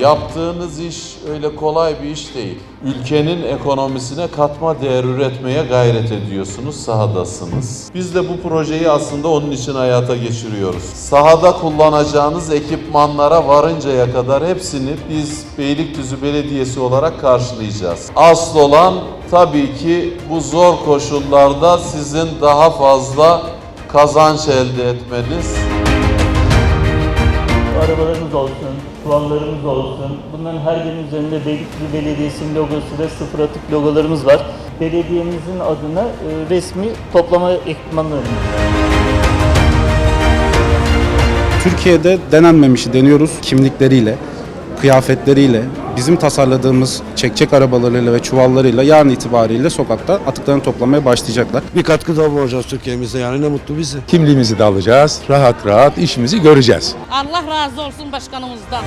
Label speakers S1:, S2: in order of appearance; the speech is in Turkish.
S1: Yaptığınız iş öyle kolay bir iş değil. Ülkenin ekonomisine katma değer üretmeye gayret ediyorsunuz, sahadasınız. Biz de bu projeyi aslında onun için hayata geçiriyoruz. Sahada kullanacağınız ekipmanlara varıncaya kadar hepsini biz Beylikdüzü Belediyesi olarak karşılayacağız. Asıl olan tabii ki bu zor koşullarda sizin daha fazla kazanç elde etmeniz.
S2: Arabalarımız olsun, çuvallarımız olsun. Bunların her birinin üzerinde Beylikdüzü Belediyesi'nin logosu ve sıfır atık logolarımız var. Belediyemizin adına e, resmi toplama ekipmanlarımız.
S3: Türkiye'de denenmemişi deniyoruz kimlikleriyle, kıyafetleriyle, bizim tasarladığımız çekçek arabalarıyla ve çuvallarıyla yarın itibariyle sokakta atıklarını toplamaya başlayacaklar.
S4: bir katkıda bulunacağız Türkiye'mize yani ne mutlu bize.
S5: Kimliğimizi de alacağız. Rahat rahat işimizi göreceğiz.
S6: Allah razı olsun başkanımızdan.